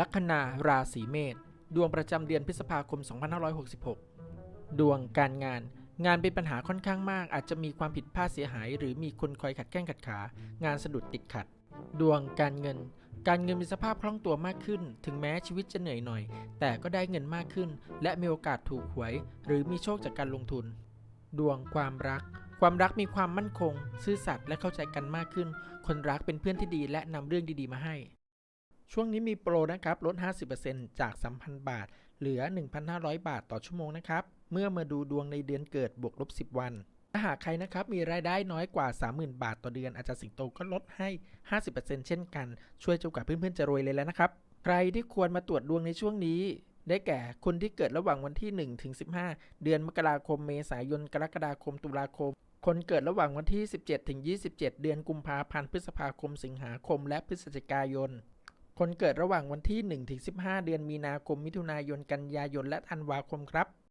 ลัคนาราศีเมษดวงประจำเดือนพฤษภาคม 2566 ดวงการงาน งานเป็นปัญหาค่อนข้างมาก อาจจะมีความผิดพลาดเสียหาย หรือมีคนคอยขัดแข้งขัดขา งานสะดุดติดขัด ดวงการเงิน การเงินมีสภาพคล่องตัวมากขึ้น ถึงแม้ชีวิตจะเหนื่อยหน่อย แต่ก็ได้เงินมากขึ้น และมีโอกาสถูกหวย หรือมีโชคจากการลงทุน ดวงความรัก ความรักมีความมั่นคง ซื่อสัตย์และเข้าใจกันมากขึ้น คนรักเป็นเพื่อนที่ดีและนำเรื่องดีๆมาให้ ช่วงนี้มีโปรนะครับลด 50%จาก 3,000 บาท เหลือ 1,500 บาทต่อชั่วโมงนะครับ เมื่อมาดูดวงในเดือนเกิดบวกลบ 10 วัน ถ้าหากใครนะครับมีรายได้น้อยกว่า 30,000 บาทต่อเดือนอาจารย์สิงโตก็ลดให้ 50%เช่นกัน ช่วยจนกว่าเพื่อนๆจะรวยเลยแล้วนะครับ ใครที่ควรมาตรวจดวงในช่วงนี้ ได้แก่คนที่เกิดระหว่างวันที่1ถึง15 เดือนมกราคม เมษายน กรกฎาคม ตุลาคมคนเกิดระหว่างวันที่ 17 ถึง 27 เดือนกุมภาพันธ์ พฤษภาคม สิงหาคม และพฤศจิกายน คนเกิดระหว่างวันที่ 1 ถึง 15 เดือนมีนาคม มิถุนายน กันยายน และธันวาคมครับ